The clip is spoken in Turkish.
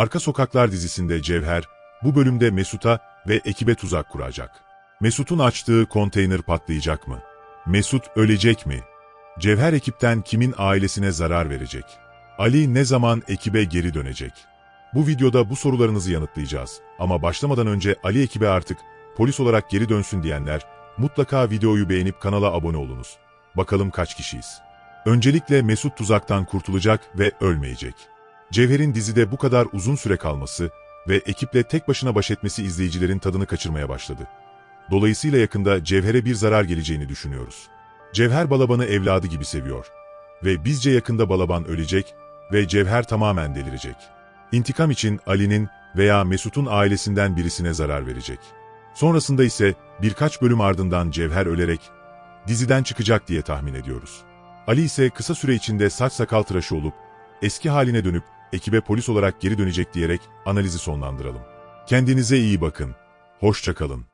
Arka Sokaklar dizisinde Cevher, bu bölümde Mesut'a ve ekibe tuzak kuracak. Mesut'un açtığı konteyner patlayacak mı? Mesut ölecek mi? Cevher ekipten kimin ailesine zarar verecek? Ali ne zaman ekibe geri dönecek? Bu videoda bu sorularınızı yanıtlayacağız. Ama başlamadan önce Ali ekibe artık polis olarak geri dönsün diyenler mutlaka videoyu beğenip kanala abone olunuz. Bakalım kaç kişiyiz? Öncelikle Mesut tuzaktan kurtulacak ve ölmeyecek. Cevher'in dizide bu kadar uzun süre kalması ve ekiple tek başına baş etmesi izleyicilerin tadını kaçırmaya başladı. Dolayısıyla yakında Cevher'e bir zarar geleceğini düşünüyoruz. Cevher Balaban'ı evladı gibi seviyor. Ve bizce yakında Balaban ölecek ve Cevher tamamen delirecek. İntikam için Ali'nin veya Mesut'un ailesinden birisine zarar verecek. Sonrasında ise birkaç bölüm ardından Cevher ölerek diziden çıkacak diye tahmin ediyoruz. Ali ise kısa süre içinde saç sakal tıraşı olup eski haline dönüp ekibe polis olarak geri dönecek diyerek analizi sonlandıralım. Kendinize iyi bakın. Hoşça kalın.